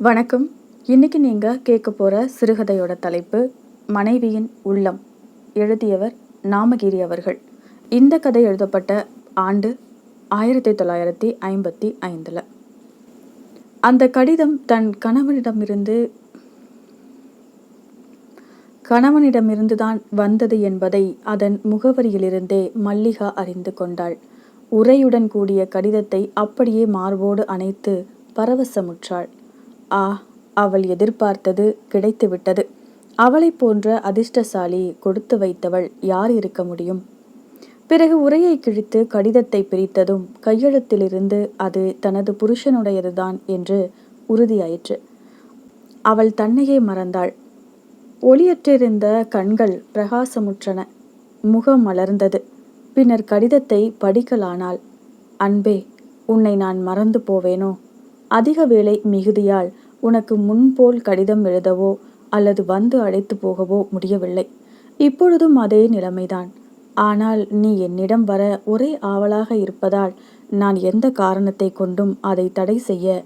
வணக்கம். இன்னைக்கு நீங்கள் கேட்க போகிற சிறுகதையோட தலைப்பு மனைவியின் உள்ளம் எழுதியவர் நாமகிரி அவர்கள். இந்த கதை எழுதப்பட்ட ஆண்டு ஆயிரத்தி தொள்ளாயிரத்தி ஐம்பத்தி ஐந்தில். அந்த கடிதம் தன் கணவனிடமிருந்து கணவனிடமிருந்து தான் வந்தது என்பதை அதன் முகவரியிலிருந்தே மல்லிகா அறிந்து கொண்டாள். உரையுடன் கூடிய கடிதத்தை அப்படியே மார்போடு அணைத்து பரவசமுற்றாள். ஆ அவள் எதிர்பார்த்தது கிடைத்துவிட்டது. அவளைப் போன்ற அதிர்ஷ்டசாலி கொடுத்து வைத்தவள் யார் இருக்க முடியும்? பிறகு உரையை கிழித்து கடிதத்தை பிரித்ததும் கையெழுத்திலிருந்து அது தனது புருஷனுடையதுதான் என்று உறுதியாயிற்று. அவள் தன்னையே மறந்தாள். ஒளியற்றிருந்த கண்கள் பிரகாசமுற்றன. முகம் மலர்ந்தது. பின்னர் கடிதத்தை படிக்கலானாள். அன்பே உன்னை நான் மறந்து போவேனோ? அதிக வேலை மிகுதியால் உனக்கு முன்போல் கடிதம் எழுதவோ அல்லது வந்து அழைத்து போகவோ முடியவில்லை. இப்பொழுதும் அதே நிலைமைதான். ஆனால் நீ என்னிடம் வர ஒரே ஆவலாக இருப்பதால் நான் எந்த காரணத்தை கொண்டும் அதை தடை செய்ய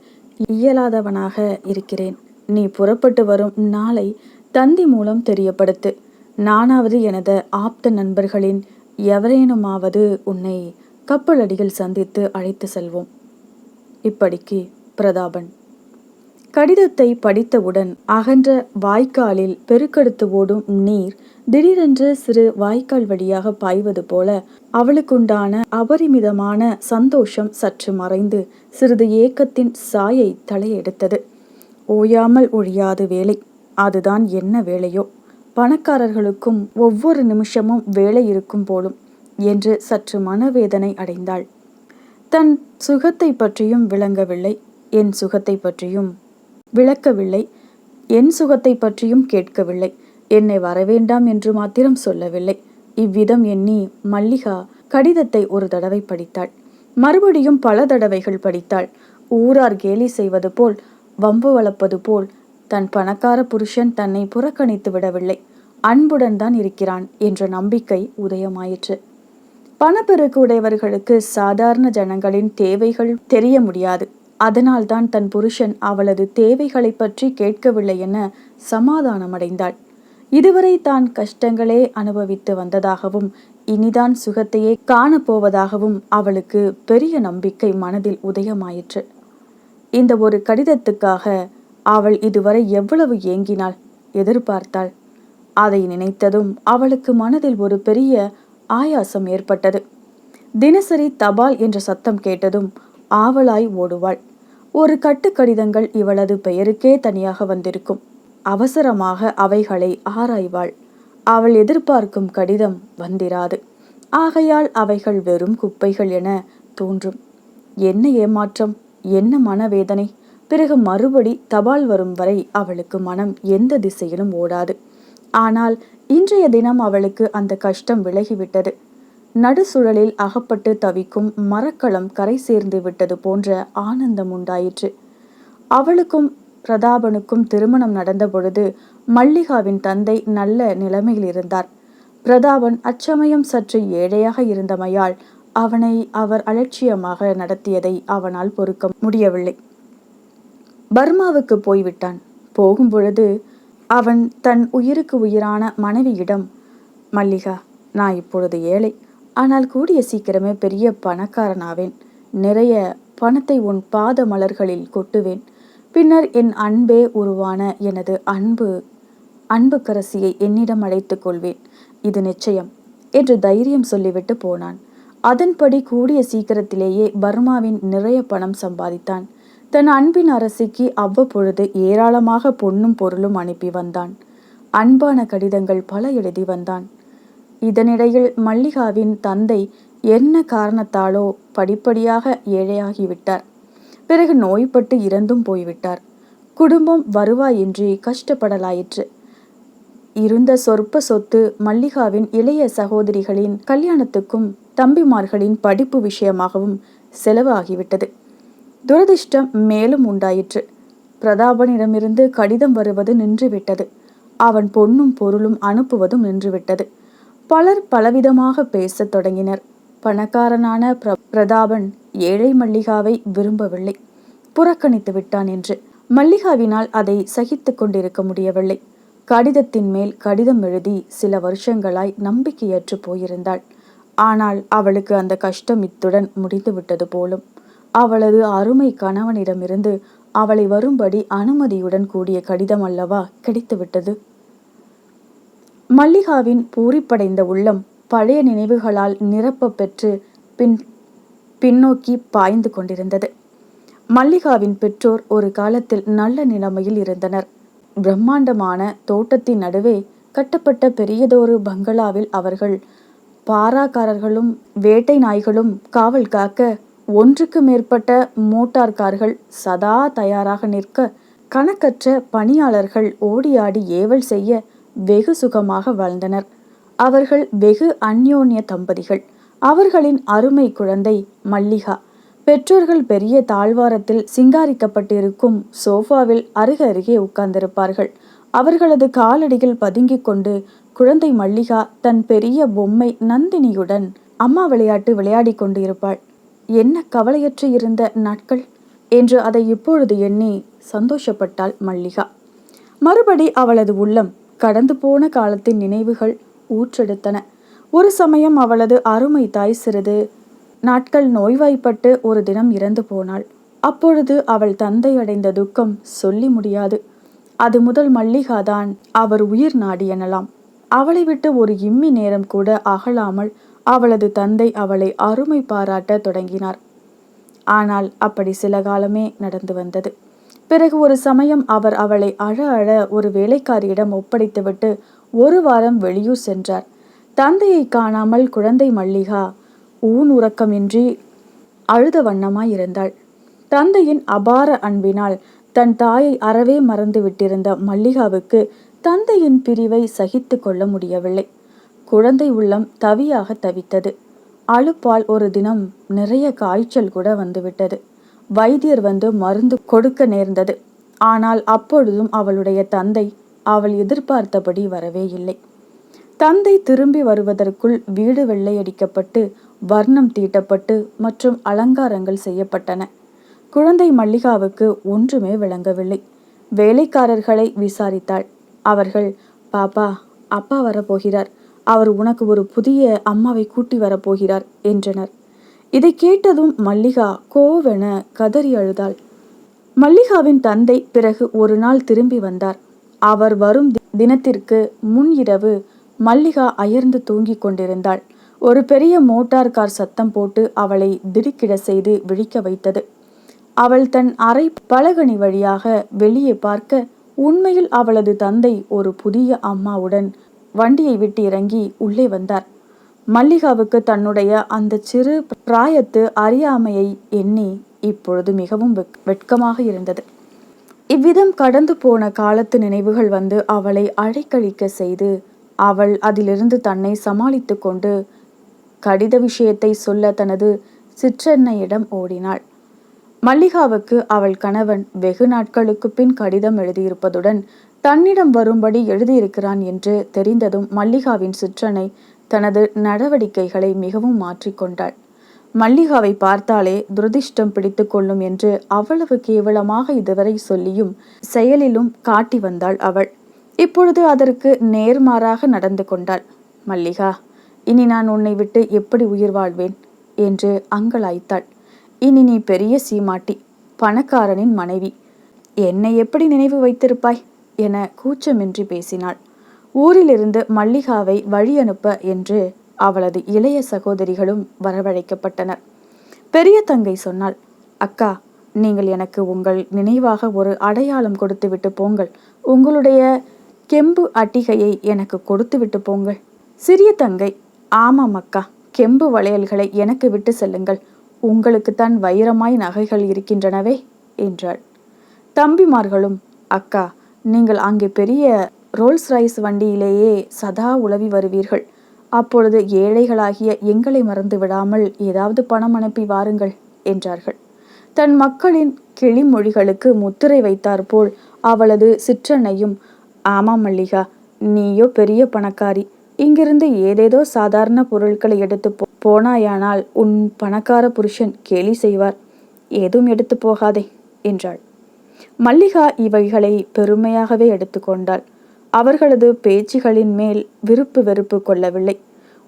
இயலாதவனாக இருக்கிறேன். நீ புறப்பட்டு வரும் நாளை தந்தி மூலம் தெரியப்படுத்து. நானாவது எனது ஆப்த நண்பர்களின் எவரேனுமாவது உன்னை கப்பலடியில் சந்தித்து அழைத்து செல்வோம். இப்படிக்கு பிரதாபன். கடிதத்தை படித்தவுடன் அகன்ற வாய்க்காலில் பெருக்கெடுத்து ஓடும் நீர் திடீரென்று சிறு வாய்க்கால் வழியாக பாய்வது போல அவளுக்குண்டான அபரிமிதமான சந்தோஷம் சற்று மறைந்து சிறிது ஏக்கத்தின் சாயை தலையெடுத்தது. ஓயாமல் ஒழியாது வேலை. அதுதான் என்ன வேலையோ? பணக்காரர்களுக்கும் ஒவ்வொரு நிமிஷமும் வேலை இருக்கும் போலும் என்று சற்று மனவேதனை அடைந்தாள். தன் சுகத்தை பற்றியும் விளங்கவில்லை. என் சுகத்தை பற்றியும் விளக்கவில்லை. என் சுகத்தை பற்றியும் கேட்கவில்லை. என்னை வரவேண்டாம் என்று மாத்திரம் சொல்லவில்லை. இவ்விதம் எண்ணி மல்லிகா கடிதத்தை ஒரு தடவை படித்தாள். மறுபடியும் பல தடவைகள் படித்தாள். ஊரார் கேலி செய்வது போல் வம்பு வளர்ப்பது போல் தன் பணக்கார புருஷன் தன்னை புறக்கணித்து விடவில்லை. அன்புடன் தான் இருக்கிறான் என்ற நம்பிக்கை உதயமாயிற்று. பணப்பெருக்கு உடையவர்களுக்கு சாதாரண ஜனங்களின் தேவைகள் தெரிய முடியாது. அதனால்தான் தன் புருஷன் அவளது தேவைகளை பற்றி கேட்கவில்லை என சமாதானமடைந்தாள். இதுவரை தான் கஷ்டங்களே அனுபவித்து வந்ததாகவும் இனிதான் சுகத்தையே காணப்போவதாகவும் அவளுக்கு பெரிய நம்பிக்கை மனதில் உதயமாயிற்று. இந்த ஒரு கடிதத்துக்காக அவள் இதுவரை எவ்வளவு ஏங்கினாள் எதிர்பார்த்தாள். அதை நினைத்ததும் அவளுக்கு மனதில் ஒரு பெரிய ஆயாசம் ஏற்பட்டது. தினசரி தபால் என்ற சத்தம் கேட்டதும் ஆவலாய் ஓடுவாள். ஒரு கட்டு கடிதங்கள் இவளது பெயருக்கே தனியாக வந்திருக்கும். அவசரமாக அவைகளை ஆராய்வாள். அவள் எதிர்பார்க்கும் கடிதம் வந்திராது. ஆகையால் அவைகள் வெறும் குப்பைகள் என தோன்றும். என்ன ஏமாற்றம்? என்ன மனவேதனை? பிறகு மறுபடி தபால் வரும் வரை அவளுக்கு மனம் எந்த திசையிலும் ஓடாது. ஆனால் இன்றைய தினம் அவளுக்கு அந்த கஷ்டம் விலகிவிட்டது. நடுசுழலில் அகப்பட்டு தவிக்கும் மரக்களம் கரை சேர்ந்து விட்டது போன்ற ஆனந்தம் உண்டாயிற்று. அவளுக்கும் பிரதாபனுக்கும் திருமணம் நடந்த பொழுது மல்லிகாவின் தந்தை நல்ல நிலைமையில் இருந்தார். பிரதாபன் அச்சமயம் சற்று ஏழையாக இருந்தமையால் அவனை அவர் அலட்சியமாக நடத்தியதை அவனால் பொறுக்க முடியவில்லை. பர்மாவுக்கு போய்விட்டான். போகும் பொழுது அவன் தன் உயிருக்கு உயிரான மனைவியிடம் மல்லிகா நான் இப்பொழுது ஏழை. ஆனால் கூடிய சீக்கிரமே பெரிய பணக்காரனாவேன். நிறைய பணத்தை உன் பாத மலர்களில் கொட்டுவேன். பின்னர் என் அன்பே உருவான எனது அன்பு அன்பு கரசியை என்னிடம் அழைத்துக் கொள்வேன். இது நிச்சயம் என்று தைரியம் சொல்லிவிட்டு போனான். அதன்படி கூடிய சீக்கிரத்திலேயே பர்மாவின் நிறைய பணம் சம்பாதித்தான். தன் அன்பின் அரசிக்கு அவ்வப்பொழுது ஏராளமாக பொன்னும் பொருளும் அனுப்பி வந்தான். அன்பான கடிதங்கள் பல எழுதி வந்தான். இதனிடையில் மல்லிகாவின் தந்தை என்ன காரணத்தாலோ படிப்படியாக ஏழையாகிவிட்டார். பிறகு நோய்பட்டு இறந்தும் போய்விட்டார். குடும்பம் வருவாயின்றி கஷ்டப்படலாயிற்று. இருந்த சொற்ப சொத்து மல்லிகாவின் இளைய சகோதரிகளின் கல்யாணத்துக்கும் தம்பிமார்களின் படிப்பு விஷயமாகவும் செலவு ஆகிவிட்டது துரதிர்ஷ்டம் மேலும் உண்டாயிற்று. பிரதாபனிடமிருந்து கடிதம் வருவது நின்றுவிட்டது. அவன் பொன்னும் பொருளும் அனுப்புவதும் நின்றுவிட்டது. பலர் பலவிதமாக பேசத் தொடங்கினர். பணக்காரனான பிர பிரதாபன் ஏழை மல்லிகாவை விரும்பவில்லை. புறக்கணித்து விட்டான் என்று. மல்லிகாவினால் அதை சகித்து கொண்டிருக்க முடியவில்லை. கடிதத்தின் மேல் கடிதம் எழுதி சில வருஷங்களாய் நம்பிக்கையற்று போயிருந்தாள். ஆனால் அவளுக்கு அந்த கஷ்டம் இத்துடன் முடிந்துவிட்டது போலும். அவளது அருமை கணவனிடமிருந்து அவளை வரும்படி அனுமதியுடன் கூடிய கடிதம் அல்லவா கிடைத்துவிட்டது? மல்லிகாவின் பூரிப்படைந்த உள்ளம் பழைய நினைவுகளால் நிரப்ப பெற்று பின் பின்னோக்கி பாய்ந்து கொண்டிருந்தது. மல்லிகாவின் பெற்றோர் ஒரு காலத்தில் நல்ல நிலைமையில் இருந்தனர். பிரம்மாண்டமான தோட்டத்தின் நடுவே கட்டப்பட்ட பெரியதொரு பங்களாவில் அவர்கள் பாராக்காரர்களும் வேட்டை நாய்களும் காவல் காக்க ஒன்றுக்கு மேற்பட்ட மோட்டார் கார்கள் சதா தயாராக நிற்க கணக்கற்ற பணியாளர்கள் ஓடியாடி ஏவல் செய்ய வெகு சுகமாக வாழ்ந்தனர். அவர்கள் வெகு அந்யோன்ய தம்பதிகள். அவர்களின் அருமை குழந்தை மல்லிகா. பெற்றோர்கள் பெரிய தாழ்வாரத்தில் சிங்காரிக்கப்பட்டிருக்கும் சோஃபாவில் அருகருகே உட்கார்ந்திருப்பார்கள். அவர்களது காலடிகள் பதுங்கிக் கொண்டு குழந்தை மல்லிகா தன் பெரிய பொம்மை நந்தினியுடன் அம்மா விளையாட்டு விளையாடி கொண்டு இருப்பாள் என்ன கவலையற்று இருந்த நாட்கள்? என்று அதை இப்பொழுது எண்ணி சந்தோஷப்பட்டாள் மல்லிகா. மறுபடி அவளது உள்ளம் கடந்து போன காலத்தின் நினைவுகள் ஊற்றெடுத்தன. ஒரு சமயம் அவளது அருமை தாய் சிறிது நாட்கள் நோய்வாய்ப்பட்டு ஒரு தினம் இறந்து போனாள். அப்பொழுது அவள் தந்தை அடைந்த துக்கம் சொல்லி முடியாது. அது முதல் மல்லிகாதான் அவர் உயிர் நாடி எனலாம். அவளை விட்டு ஒரு இம்மி நேரம் கூட அகலாமல் அவளது தந்தை அவளை அருமை பாராட்ட தொடங்கினார். ஆனால் அப்படி சில காலமே நடந்து வந்தது. பிறகு ஒரு சமயம் அவர் அவளை அழ அழ ஒரு வேலைக்காரியிடம் ஒப்படைத்துவிட்டு ஒரு வாரம் வெளியூர் சென்றார். தந்தையை காணாமல் குழந்தை மல்லிகா ஊன் உறக்கமின்றி அழுத வண்ணமாய் இருந்தாள். தந்தையின் அபார அன்பினால் தன் தாயை அறவே மறந்து விட்டிருந்த மல்லிகாவுக்கு தந்தையின் பிரிவை சகித்து கொள்ள முடியவில்லை. குழந்தை உள்ளம் தவியாக தவித்தது. அழுப்பால் ஒரு தினம் நிறைய காய்ச்சல் கூட வந்துவிட்டது. வைத்தியர் வந்து மருந்து கொடுக்க நேர்ந்தது. ஆனால் அப்பொழுதும் அவளுடைய தந்தை அவள் எதிர்பார்த்தபடி வரவே இல்லை. தந்தை திரும்பி வருவதற்குள் வீடு வெள்ளையடிக்கப்பட்டு வர்ணம் தீட்டப்பட்டு மற்றும் அலங்காரங்கள் செய்யப்பட்டன. குழந்தை மல்லிகாவுக்கு ஒன்றுமே விளங்கவில்லை. வேலைக்காரர்களை விசாரித்தாள். அவர்கள் பாப்பா அப்பா வரப்போகிறார். அவர் உனக்கு ஒரு புதிய அம்மாவை கூட்டி வரப்போகிறார் என்றனர். இதை கேட்டதும் மல்லிகா கோவென கதறி அழுதாள். மல்லிகாவின் தந்தை பிறகு ஒரு நாள் திரும்பி வந்தார். அவர் வரும் தினத்திற்கு முன் இரவு மல்லிகா அயர்ந்து தூங்கிக் கொண்டிருந்தாள். ஒரு பெரிய மோட்டார் கார் சத்தம் போட்டு அவளை திடுக்கிட செய்து விழிக்க வைத்தது. அவள் தன் அறை பலகனி வழியாக வெளியே பார்க்க உண்மையில் அவளது தந்தை ஒரு புதிய அம்மாவுடன் வண்டியை விட்டு இறங்கி உள்ளே வந்தார். மல்லிகாவுக்கு தன்னுடைய அந்த சிறு பிராயத்து அறியாமையை எண்ணி இப்பொழுது மிகவும் வெட்கமாக இருந்தது. இவ்விதம் கடந்து போன காலத்து நினைவுகள் வந்து அவளை அழைக்கழிக்க செய்து அவள் அதிலிருந்து தன்னை சமாளித்து கொண்டு கடித விஷயத்தை சொல்ல தனது சிற்றென்னையிடம் ஓடினாள். மல்லிகாவுக்கு அவள் கணவன் வெகு நாட்களுக்கு பின் கடிதம் எழுதியிருப்பதுடன் தன்னிடம் வரும்படி எழுதியிருக்கிறான் என்று தெரிந்ததும் மல்லிகாவின் சிற்றனை தனது நடவடிக்கைகளை மிகவும் மாற்றிக்கொண்டாள் மல்லிகாவை பார்த்தாலே துரதிர்ஷ்டம் பிடித்து கொள்ளும் என்று அவ்வளவு கேவலமாக இதுவரை சொல்லியும் செயலிலும் காட்டி வந்தாள் அவள். இப்பொழுது அதற்கு நேர்மாறாக நடந்து கொண்டாள். மல்லிகா இனி நான் உன்னை விட்டு எப்படி உயிர் வாழ்வேன்? என்று அங்கலாய்த்தாள். இனி நீ பெரிய சீமாட்டி பணக்காரனின் மனைவி. என்னை எப்படி நினைவு வைத்திருப்பாய்? என கூச்சமின்றி பேசினாள். ஊரிலிருந்து மல்லிகாவை வழி அனுப்ப என்று அவளது இளைய சகோதரிகளும் வரவழைக்கப்பட்டனர். பெரிய தங்கை சொன்னாள் அக்கா நீங்கள் எனக்கு உங்கள் நினைவாக ஒரு அடையாளம் கொடுத்துவிட்டு போங்கள். உங்களுடைய கெம்பு அட்டிகையை எனக்கு கொடுத்துவிட்டு போங்கள். சிறிய தங்கை ஆமாம் அக்கா. கெம்பு வளையல்களை எனக்கு விட்டு செல்லுங்கள். உங்களுக்குத்தான் வைரமாய் நகைகள் இருக்கின்றனவே என்றாள். தம்பிமார்களும் அக்கா நீங்கள் அங்கே பெரிய ரோல்ஸ் ரைஸ் வண்டியிலேயே சதா உளவி வருவீர்கள். அப்பொழுது ஏழைகளாகிய எங்களை மறந்து விடாமல் ஏதாவது பணம் அனுப்பி வாருங்கள் என்றார்கள். தன் மக்களின் கிளிமொழிகளுக்கு முத்திரை வைத்தாற்போல் அவளது சிற்றனையும் ஆமாம் மல்லிகா நீயோ பெரிய பணக்காரி இங்கிருந்து ஏதேதோ சாதாரண பொருட்களை எடுத்து போனாயானால் உன் பணக்கார புருஷன் கேலி செய்வார். ஏதும் எடுத்து போகாதே என்றாள். மல்லிகா இவைகளை பெருமையாகவே எடுத்துக்கொண்டாள் அவர்களது பேச்சுகளின் மேல் விருப்பு வெறுப்பு கொள்ளவில்லை.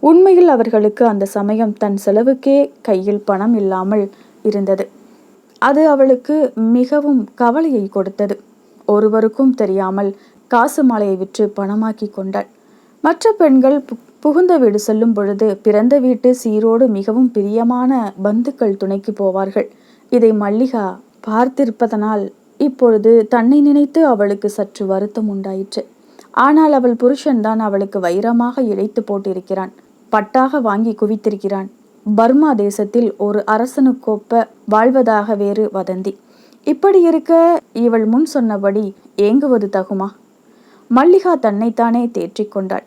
உண்மையில் அவர்களுக்கு அந்த சமயம் தன் செலவுக்கே கையில் பணம் இல்லாமல் இருந்தது. அது அவளுக்கு மிகவும் கவலையை கொடுத்தது. ஒருவருக்கும் தெரியாமல் காசு மாலையை விற்று பணமாக்கி கொண்டாள். மற்ற பெண்கள் புகுந்த வீடு செல்லும் பொழுது பிறந்த வீட்டு சீரோடு மிகவும் பிரியமான பந்துக்கள் துணைக்கு போவார்கள். இதை மல்லிகா பார்த்திருப்பதனால் இப்பொழுது தன்னை நினைத்து அவளுக்கு சற்று வருத்தம் உண்டாயிற்று. ஆனால் அவள் புருஷன்தான் அவளுக்கு வைரமாக இழைத்து போட்டிருக்கிறான். பட்டாக வாங்கி குவித்திருக்கிறான். பர்மா தேசத்தில் ஒரு அரசனுக்கொப்ப வாழ்வதாக வேறு வதந்தி. இப்படி இருக்க இவள் முன் சொன்னபடி ஏங்குவது தகுமா? மல்லிகா தன்னைத்தானே தேற்றிக்கொண்டாள்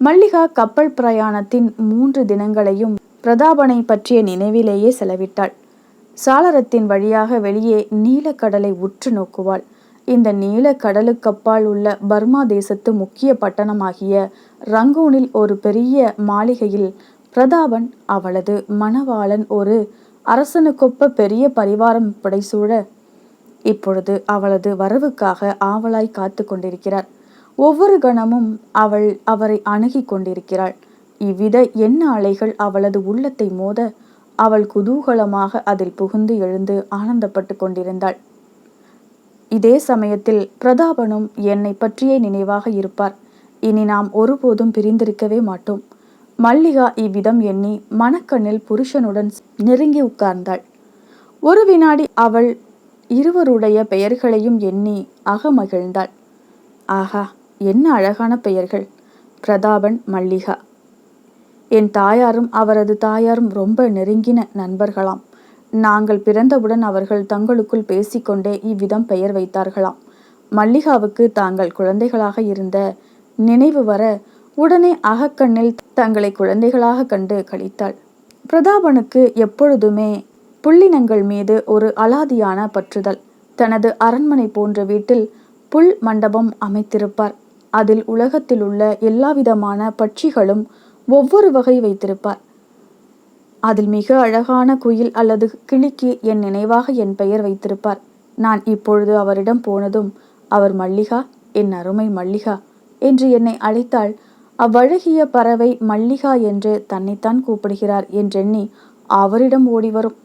மல்லிகா கப்பல் பிரயாணத்தின் மூன்று தினங்களையும் பிரதாபனை பற்றிய நினைவிலேயே செலவிட்டாள். சாளரத்தின் வழியாக வெளியே நீலக்கடலை உற்று நோக்குவாள். இந்த நீல கடலுக்கப்பால் உள்ள பர்மா தேசத்து முக்கிய பட்டணமாகிய ரங்கூனில் ஒரு பெரிய மாளிகையில் பிரதாபன் அவளது மணவாளன் ஒரு அரசனுக்கொப்ப பெரிய பரிவாரம் புடைசூழ இப்பொழுது அவளது வரவுக்காக ஆவலாய் காத்து கொண்டிருக்கிறார். ஒவ்வொரு கணமும் அவள் அவரை அணுகி கொண்டிருக்கிறாள். இவ்வித எண்ண அலைகள் அவளது உள்ளத்தை மோத அவள் குதூகலமாக அதில் புகுந்து எழுந்து ஆனந்தப்பட்டு கொண்டிருந்தாள். இதே சமயத்தில் பிரதாபனும் என்னை பற்றியே நினைவாக இருப்பார். இனி நாம் ஒருபோதும் பிரிந்திருக்கவே மாட்டோம். மல்லிகா இவ்விதம் எண்ணி மணக்கண்ணில் புருஷனுடன் நெருங்கி உட்கார்ந்தாள். ஒரு வினாடி அவள் இருவருடைய பெயர்களையும் எண்ணி அகமகிழ்ந்தாள். ஆஹா என்ன அழகான பெயர்கள். பிரதாபன் மல்லிகா. என் தாயாரும் அவரது தாயாரும் ரொம்ப நெருங்கின நண்பர்களாம். நாங்கள் பிறந்தவுடன் அவர்கள் தங்களுக்குள் பேசிக்கொண்டே இவ்விதம் பெயர் வைத்தார்களாம். மல்லிகாவுக்கு தாங்கள் குழந்தைகளாக இருந்த நினைவு வர உடனே அகக்கண்ணில் தங்களை குழந்தைகளாக கண்டு கழித்தாள் பிரதாபனுக்கு எப்பொழுதுமே புள்ளினங்கள் மீது ஒரு அலாதியான பற்றுதல். தனது அரண்மனை போன்ற வீட்டில் புல் மண்டபம் அமைத்திருப்பார். அதில் உலகத்தில் உள்ள எல்லாவிதமான பட்சிகளும் ஒவ்வொரு வகை வைத்திருப்பார். அதில் மிக அழகான குயில் அல்லது கிளிக்கு என் நினைவாக என் பெயர் வைத்திருப்பார். நான் இப்பொழுது அவரிடம் போனதும் அவர் மல்லிகா என் அருமை மல்லிகா என்று என்னை அழைத்தாள். அவ்வழகிய பறவை மல்லிகா என்று தன்னைத்தான் கூப்பிடுகிறார் என்றெண்ணி அவரிடம் ஓடி வரும்.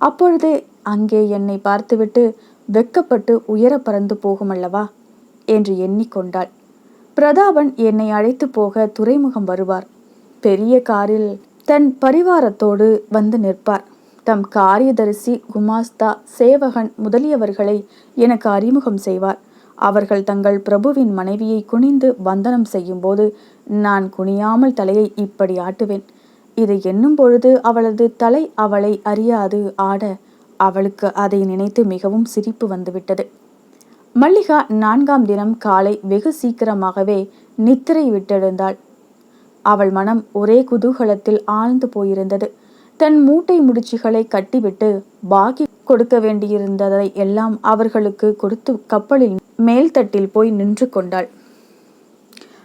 அப்பொழுதே அங்கே என்னை பார்த்துவிட்டு வெக்கப்பட்டு உயர பறந்து போகுமல்லவா என்று எண்ணிக்கொண்டாள் பிரதாபன் என்னை அழைத்து போக துறைமுகம் வருவார். பெரிய காரில் தன் பரிவாரத்தோடு வந்து நிற்பார். தம் காரியதரிசி குமாஸ்தா சேவகன் முதலியவர்களை எனக்கு அறிமுகம் செய்வார். அவர்கள் தங்கள் பிரபுவின் மனைவியை குனிந்து வந்தனம் செய்யும்போது நான் குனியாமல் தலையை இப்படி ஆட்டுவேன். இதை எண்ணும் பொழுது அவளது தலை அவளை அறியாது ஆட அவளுக்கு அதை நினைத்து மிகவும் சிரிப்பு வந்துவிட்டது. மல்லிகா நான்காம் தினம் காலை வெகு சீக்கிரமாகவே நித்திரை விட்டெழுந்தாள். அவள் மனம் ஒரே குதூகலத்தில் ஆழ்ந்து போயிருந்தது. தன் மூட்டை முடிச்சுகளை கட்டிவிட்டு பாக்கி கொடுக்க வேண்டியிருந்ததை எல்லாம் அவர்களுக்கு கொடுத்து கப்பலில் மேல்தட்டில் போய் நின்று கொண்டாள்.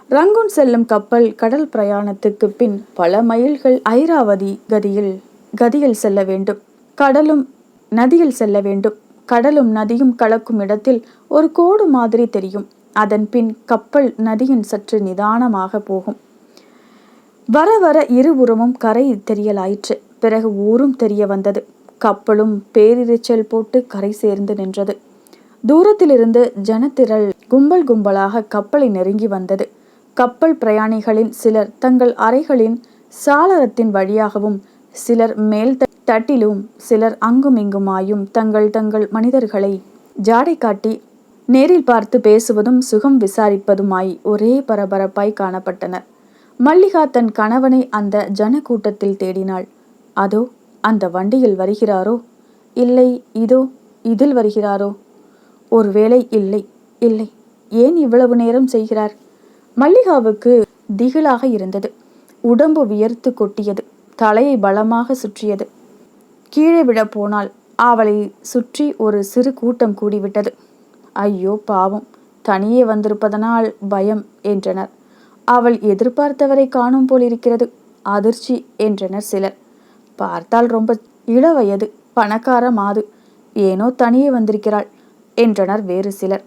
ரங்கூன் செல்லும் கப்பல் கடல் பிரயாணத்துக்கு பின் பல மைல்கள் ஐராவதி கதியில் கதியில் செல்ல வேண்டும். கடலும் நதியில் செல்ல வேண்டும். கடலும் நதியும் கலக்கும் இடத்தில் ஒரு கோடு மாதிரி தெரியும். அதன் பின் கப்பல் நதியின் சற்று நிதானமாக போகும். வர வர இருபுறமும் கரை தெரியலாயிற்று. பிறகு ஊரும் தெரிய வந்தது. கப்பலும் பேரிரைச்சல் போட்டு கரை சேர்ந்து நின்றது. தூரத்திலிருந்து ஜனத்திரள் கும்பல் கும்பலாக கப்பலை நெருங்கி வந்தது. கப்பல் பிரயாணிகளின் சிலர் தங்கள் அறைகளின் சாளரத்தின் வழியாகவும் சிலர் மேல் தட்டிலும் சிலர் அங்கும் இங்குமாயும் தங்கள் தங்கள் மனிதர்களை ஜாடை காட்டி நேரில் பார்த்து பேசுவதும் சுகம் விசாரிப்பதுமாய் ஒரே பரபரப்பாய் காணப்பட்டனர். மல்லிகா தன் கணவனை அந்த ஜன கூட்டத்தில் தேடினாள். அதோ அந்த வண்டியில் வருகிறாரோ? இல்லை இதோ இதில் வருகிறாரோ? ஒருவேளை இல்லை இல்லை. ஏன் இவ்வளவு நேரம் செய்கிறார்? மல்லிகாவுக்கு திகிலாக இருந்தது. உடம்பு வியர்த்து கொட்டியது. தலையை பலமாக சுற்றியது. கீழே விட போனால் அவளை சுற்றி ஒரு சிறு கூட்டம் கூடிவிட்டது. ஐயோ பாவம். தனியே வந்திருப்பதனால் பயம் என்றனர். அவள் எதிர்பார்த்தவரை காணும் போலிருக்கிறது அதிர்ச்சி என்றனர் சிலர். பார்த்தால் ரொம்ப இளவயது பணக்கார மாது ஏனோ தனியே வந்திருக்கிறாள் என்றனர் வேறு சிலர்.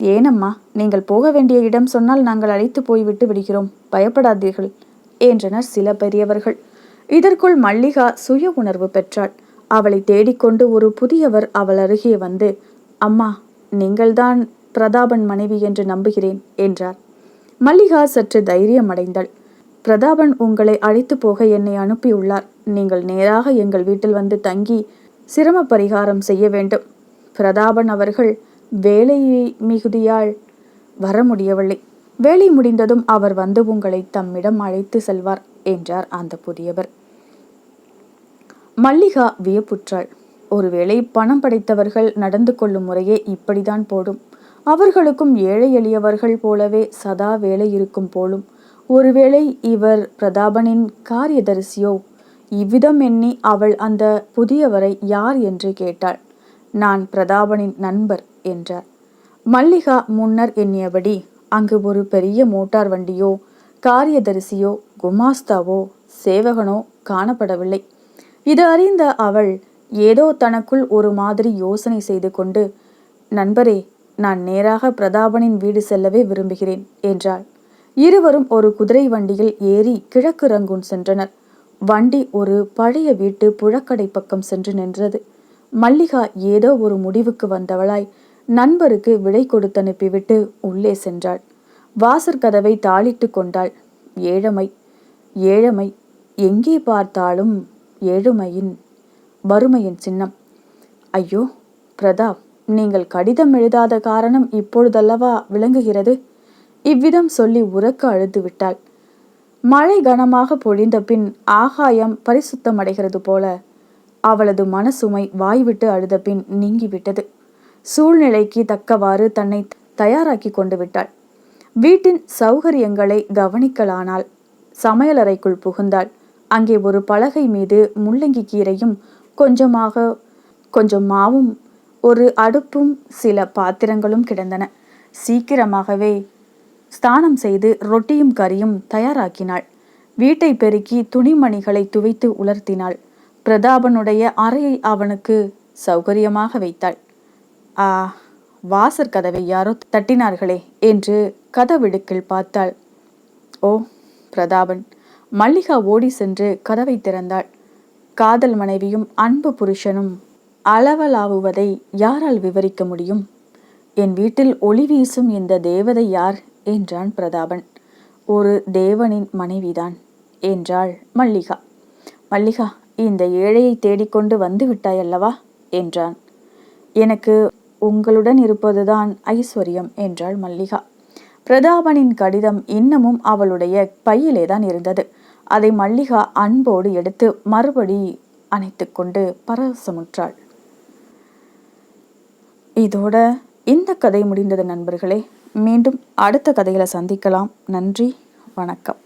ஏனம்மா நீங்கள் போக வேண்டிய இடம் சொன்னால் நாங்கள் அழைத்து போய்விட்டு விடுகிறோம் பயப்படாதீர்கள் என்றனர் சில பெரியவர்கள். இதற்குள் மல்லிகா சுய உணர்வு பெற்றாள். அவளை தேடிக்கொண்டு ஒரு புதியவர் அவள் அருகே வந்து அம்மா நீங்கள்தான் பிரதாபன் மனைவி என்று நம்புகிறேன் என்றார். மல்லிகா சற்று தைரியம் அடைந்தாள் பிரதாபன் உங்களை அழைத்து போக என்னை அனுப்பியுள்ளார். நீங்கள் நேராக எங்கள் வீட்டில் வந்து தங்கி சிரம பரிகாரம் செய்ய வேண்டும். பிரதாபன் அவர்கள் வேலை மிகுதியால் வர முடியவில்லை. வேலை முடிந்ததும் அவர் வந்து உங்களை தம்மிடம் அழைத்து செல்வார் என்றார் அந்த புதியவர். மல்லிகா வியப்புற்றாள். ஒருவேளை பணம் படைத்தவர்கள் நடந்து கொள்ளும் முறையே இப்படிதான் போடும். அவர்களுக்கும் ஏழை எளியவர்கள் போலவே சதா வேலை இருக்கும் போலும். ஒருவேளை இவர் பிரதாபனின் காரியதரிசியோ? இவ்விதம் எண்ணி அவள் அந்த புதியவரை யார் என்று கேட்டாள். நான் பிரதாபனின் நண்பர் என்றார். மல்லிகா முன்னர் எண்ணியபடி அங்கு ஒரு பெரிய மோட்டார் வண்டியோ காரியதரிசியோ குமாஸ்தாவோ சேவகனோ காணப்படவில்லை. இது அறிந்த அவள் ஏதோ தனக்குள் ஒரு மாதிரி யோசனை செய்து கொண்டு நண்பரே நான் நேராக பிரதாபனின் வீடு செல்லவே விரும்புகிறேன் என்றாள். இருவரும் ஒரு குதிரை வண்டியில் ஏறி கிழக்கு ரங்கூன் சென்றனர். வண்டி ஒரு பழைய வீட்டு புழக்கடை பக்கம் சென்று நின்றது. மல்லிகா ஏதோ ஒரு முடிவுக்கு வந்தவளாய் நண்பருக்கு விடை கொடுத்து அனுப்பிவிட்டு உள்ளே சென்றாள். வாசற்கதவை தாளிட்டு கொண்டாள். ஏழமை ஏழமை எங்கே பார்த்தாலும் ஏழுமையின் வறுமையின் சின்னம். ஐயோ பிரதாப் நீங்கள் கடிதம் எழுதாத காரணம் இப்பொழுதல்லவா விளங்குகிறது? இவ்விதம் சொல்லி உறக்க அழுது விட்டாள் மழை கனமாக பொழிந்த பின் ஆகாயம் பரிசுத்தமடைகிறது போல அவளது மனசுமை வாய்விட்டு அழுத பின் நீங்கிவிட்டது. சூழ்நிலைக்கு தக்கவாறு தன்னை தயாராக்கி கொண்டு விட்டாள். வீட்டின் சௌகரியங்களை கவனிக்கலானாள் சமையலறைக்குள் புகுந்தாள். அங்கே ஒரு பலகை மீது முள்ளங்கி கீரையும் கொஞ்சமாக கொஞ்சம் மாவும் ஒரு அடுப்பும் சில பாத்திரங்களும் கிடந்தன. சீக்கிரமாகவே ஸ்தானம் செய்து ரொட்டியும் கறியும் தயாராக்கினாள். வீட்டை பெருக்கி துணிமணிகளை துவைத்து உலர்த்தினாள். பிரதாபனுடைய அறையை அவனுக்கு சௌகரியமாக வைத்தாள். ஆ வாசற் கதவை யாரோ தட்டினார்களே என்று கதவிடுக்கில் பார்த்தாள். ஓ பிரதாபன். மல்லிகா ஓடி சென்று கதவை திறந்தாள். காதல் மனைவியும் அன்பு புருஷனும் அளவலாவுவதை யாரால் விவரிக்க முடியும்? என் வீட்டில் ஒளி வீசும் இந்த தேவதை யார்? என்றான் பிரதாபன். ஒரு தேவனின் மனைவிதான் என்றாள் மல்லிகா. மல்லிகா இந்த ஏழையை தேடிக்கொண்டு வந்து விட்டாயல்லவா? என்றான். எனக்கு உங்களுடன் இருப்பதுதான் ஐஸ்வர்யம் என்றாள் மல்லிகா. பிரதாபனின் கடிதம் இன்னமும் அவளுடைய பையிலேதான் இருந்தது. அதை மல்லிகா அன்போடு எடுத்து மறுபடி அணைத்துக்கொண்டு பரவசமுற்றாள். இதோட இந்த கதை முடிந்தது நண்பர்களே. மீண்டும் அடுத்த கதைகளை சந்திக்கலாம். நன்றி. வணக்கம்.